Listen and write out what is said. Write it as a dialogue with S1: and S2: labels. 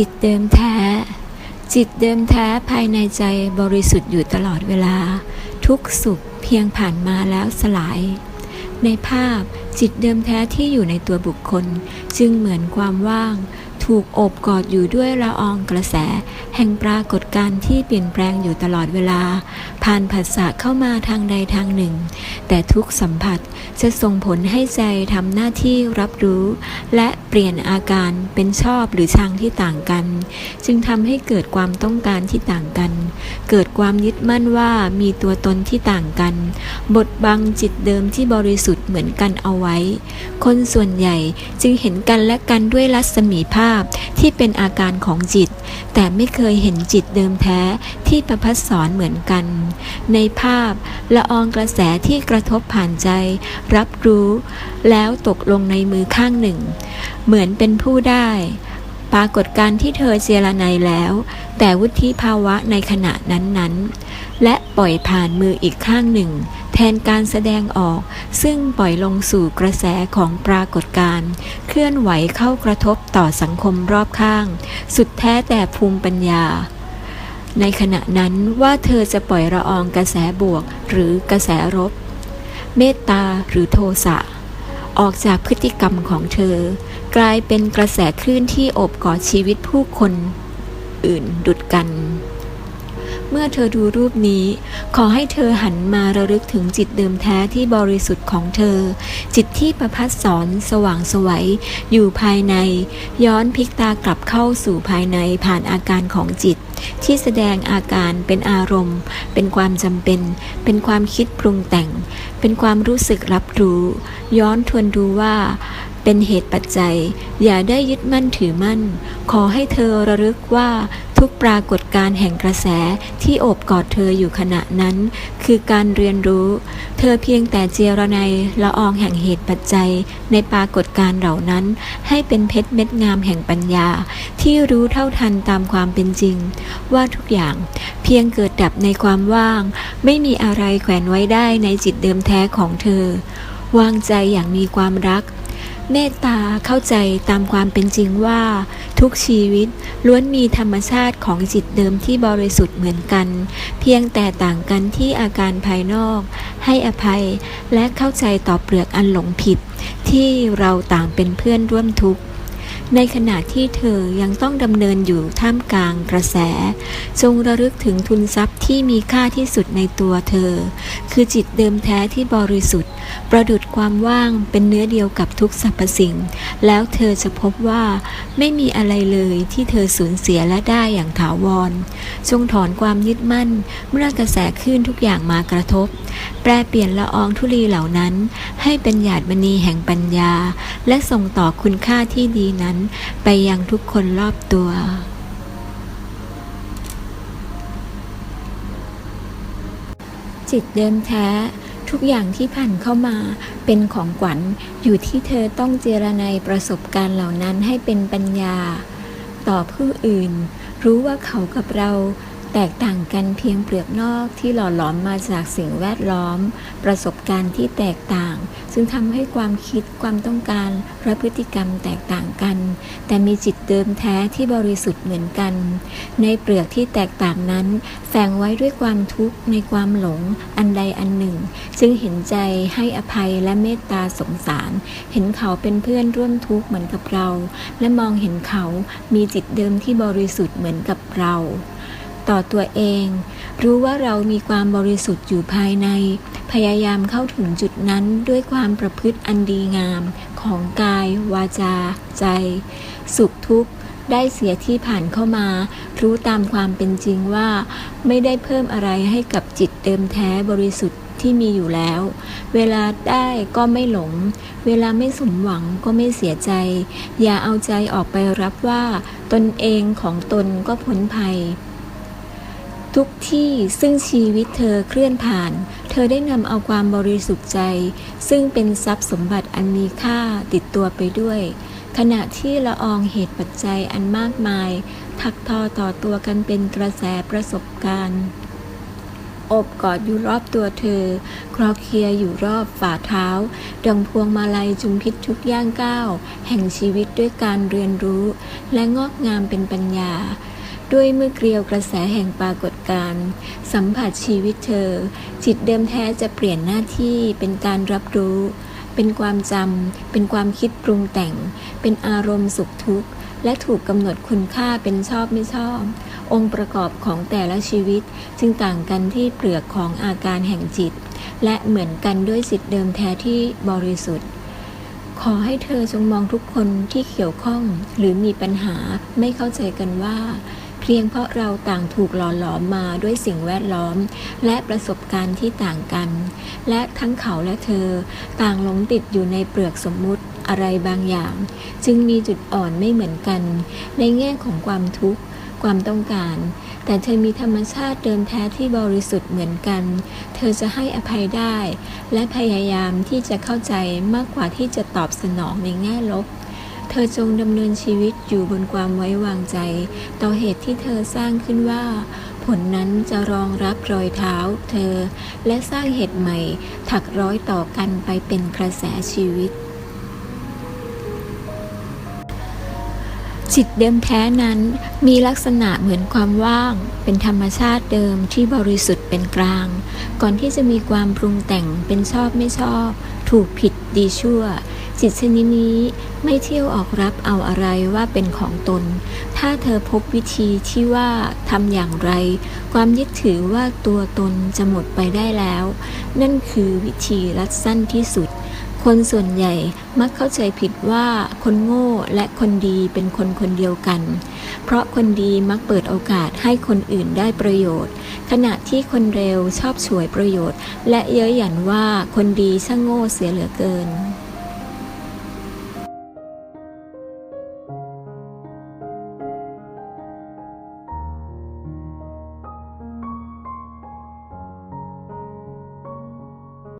S1: จิตเดิมแท้ จิตเดิมแท้ภายในใจบริสุทธิ์อยู่ตลอดเวลา ทุกสุขเพียงผ่านมาแล้วสลาย ในภาพจิตเดิมแท้ที่อยู่ในตัวบุคคล จึงเหมือนความว่าง ถูกโอบกอดอยู่ด้วยละอองกระแส แห่งปรากฏการณ์ที่เปลี่ยนแปลงอยู่ตลอดเวลา ผ่านผัสสะเข้ามาทางใดทางหนึ่ง แต่ทุกสัมผัสจะส่งผลให้ใจทำหน้าที่รับรู้ และเปลี่ยนอาการเป็นชอบหรือชังที่ต่างกัน จึงทำให้เกิดความต้องการที่ต่างกัน เกิดความยึดมั่นว่ามีตัวตนที่ต่างกันบดบังจิตเดิมที่บริสุทธิ์เหมือนกันเอาไว้ คนส่วนใหญ่จึงเห็นกันและกันด้วยรัศมีภาพที่เป็นอาการของจิต แต่ไม่เคยเห็นจิตเดิมแท้ที่ประพัดสอนเหมือนกัน ในภาพละอองกระแสที่กระทบผ่านใจ รับรู้ แล้วตกลงในมือข้างหนึ่ง เหมือนเป็นผู้ได้ ปรากฏการที่เธอเจรไนแล้ว แต่วุฒิภาวะในขณะนั้นๆ และปล่อยผ่านมืออีกข้างหนึ่ง แทนการแสดงออก ซึ่งปล่อยลงสู่กระแสของปรากฏการณ์เคลื่อนไหวเข้ากระทบต่อสังคมรอบข้าง สุดแท้แต่ภูมิปัญญา ในขณะนั้นว่าเธอจะปล่อยละอองกระแสบวกหรือกระแสลบเมตตาหรือโทสะออกจากพฤติกรรมของเธอ กลายเป็นกระแสคลื่นที่โอบกอดชีวิตผู้คนอื่นดุดกัน เมื่อเธอดูรูปนี้ ขอให้เธอหันมาระลึกถึงจิตเดิมแท้ที่บริสุทธิ์ของเธอ จิตที่ประพัดสอนสว่างสวัยอยู่ภายใน ย้อนพลิกตากลับเข้าสู่ภายในผ่านอาการของจิต ที่แสดงอาการเป็นอารมณ์ เป็นความจำเป็น เป็นความคิดปรุงแต่ง เป็นความรู้สึกรับรู้ ย้อนทวนดูว่า เป็นเหตุปัจจัย อย่าได้ยึดมั่นถือมั่น ขอให้เธอระลึกว่าทุกปรากฏการแห่งกระแสที่โอบกอดเธออยู่ขณะนั้น คือการเรียนรู้ เธอเพียงแต่เจรไนยละอองแห่งเหตุปัจจัย ในปรากฏการเหล่านั้น ให้เป็นเพชรเม็ดงามแห่งปัญญา ที่รู้เท่าทันตามความเป็นจริงว่าทุกอย่าง เพียงเกิดดับในความว่าง ไม่มีอะไรแขวนไว้ได้ในจิตเดิมแท้ของเธอ วางใจอย่างมีความรัก เมตตาเข้าใจตามความเป็นจริงว่า ทุกชีวิตล้วนมีธรรมชาติของจิตเดิมที่บริสุทธิ์เหมือนกัน เพียงแต่ต่างกันที่อาการภายนอก ให้อภัยและเข้าใจต่อเปลือกอันหลงผิด ที่เราต่างเป็นเพื่อนร่วมทุกข์ ในขณะที่เธอยังต้องดำเนินอยู่ท่ามกลางกระแสจงระลึกถึงทุนทรัพย์ที่มีค่าที่สุดในตัวเธอ คือจิตเดิมแท้ที่บริสุทธิ์ ประดุดความว่างเป็นเนื้อเดียวกับทุกสรรพสิ่ง แล้วเธอจะพบว่าไม่มีอะไรเลยที่เธอสูญเสียและได้อย่างถาวร จงถอนความยึดมั่น เมื่อกระแสคลื่นทุกอย่างมากระทบ แปลเปลี่ยนละอองธุลีเหล่านั้น ให้เป็นหยาดมณีแห่งปัญญา และส่งต่อคุณค่าที่ดีนั้น ไปยังทุกคนรอบตัวจิตเดิมแท้ ทุกอย่างที่ผ่านเข้ามาเป็นของขวัญอยู่ที่เธอต้องเจรไนยประสบการณ์เหล่านั้นให้เป็นปัญญา ต่อผู้อื่น รู้ว่าเขากับเรา แตกต่างกันเพียงเปลือกนอกที่หล่อหลอมมาจากสิ่งแวดล้อม ประสบการณ์ที่แตกต่าง ซึ่งทำให้ความคิดความต้องการและพฤติกรรมแตกต่างกัน แต่มีจิตเดิมแท้ที่บริสุทธิ์เหมือนกัน ในเปลือกที่แตกต่างนั้น แฝงไว้ด้วยความทุกข์ในความหลงอันใดอันหนึ่งจึงเห็นใจให้อภัยและเมตตาสงสาร เห็นเขาเป็นเพื่อนร่วมทุกข์เหมือนกับเรา และมองเห็นเขามีจิตเดิมที่บริสุทธิ์เหมือนกับเรา ต่อตัวเอง รู้ว่าเรามีความบริสุทธิ์อยู่ภายใน พยายามเข้าถึงจุดนั้นด้วยความประพฤติอันดีงาม ของกาย วาจา ใจ สุขทุกข์ ได้เสียที่ผ่านเข้ามา รู้ตามความเป็นจริงว่า ไม่ได้เพิ่มอะไรให้กับจิตเดิมแท้บริสุทธิ์ที่มีอยู่แล้ว เวลาได้ก็ไม่หลง เวลาไม่สมหวังก็ไม่เสียใจ อย่าเอาใจออกไปรับว่า ตนเองของตนก็พ้นภัย ทุกที่ซึ่งชีวิตเธอเคลื่อนผ่าน เธอได้นำเอาความบริสุทธิ์ใจ ซึ่งเป็นทรัพย์สมบัติอันมีค่าติดตัวไปด้วย ขณะที่ละอองเหตุปัจจัยอันมากมายถักทอต่อตัวกันเป็นกระแสประสบการณ์อบกอดอยู่รอบตัวเธอ คลอเคลียอยู่รอบฝ่าเท้า ดังพวงมาลัยจุมพิษทุกย่างก้าว แห่งชีวิตด้วยการเรียนรู้ และงอกงามเป็นปัญญา ด้วยเมื่อเกลียวกระแสแห่งปรากฏการณ์สัมผัสชีวิตเธอ จิตเดิมแท้จะเปลี่ยนหน้าที่เป็นการรับรู้ เป็นความจำเป็นความคิดปรุงแต่ง เป็นอารมณ์สุขทุกข์และถูกกำหนดคุณค่าเป็นชอบไม่ชอบ องค์ประกอบของแต่ละชีวิตจึงต่างกันที่เปลือกของอาการแห่งจิต และเหมือนกันด้วยสิทธิเดิมแท้ที่บริสุทธิ์ ขอให้เธอจงมองทุกคนที่เกี่ยวข้องหรือมีปัญหาไม่เข้าใจกันว่า พียงเพราะเราต่างถูกหล่อหลอมมาด้วยสิ่งแวดล้อม และประสบการณ์ที่ต่างกัน และทั้งเขาและเธอ ต่างหลงติดอยู่ในเปลือกสมมุติอะไรบางอย่าง จึงมีจุดอ่อนไม่เหมือนกัน ในแง่ของความทุกข์ ความต้องการ แต่เธอมีธรรมชาติเดิมแท้ที่บริสุทธิ์เหมือนกัน เธอจะให้อภัยได้ และพยายามที่จะเข้าใจมากกว่าที่จะตอบสนองในแง่ลบ เธอจงดำเนินชีวิตอยู่บนความไว้วางใจ ต่อเหตุที่เธอสร้างขึ้นว่า ผลนั้นจะรองรับรอยเท้าเธอ และสร้างเหตุใหม่ ถักร้อยต่อกันไปเป็นกระแสชีวิต จิตเดิมแท้นั้นมีลักษณะเหมือนความว่าง เป็นธรรมชาติเดิมที่บริสุทธิ์เป็นกลาง ก่อนที่จะมีความปรุงแต่งเป็นชอบไม่ชอบ ถูกผิดดีชั่ว จิตชนิดนี้ไม่เที่ยวออกรับเอาอะไรว่าเป็นของตน ถ้าเธอพบวิธีที่ว่าทำอย่างไร ความยึดถือว่าตัวตนจะหมดไปได้แล้ว นั่นคือวิธีรัดสั้นที่สุด คนส่วนใหญ่มักเข้าใจผิดว่าคนโง่และคนดีเป็นคนคนเดียวกัน เพราะคนดีมักเปิดโอกาสให้คนอื่นได้ประโยชน์ ขณะที่คนเร็วชอบฉวยประโยชน์ และเย้ยหยันว่าคนดีช่างโง่เสียเหลือเกิน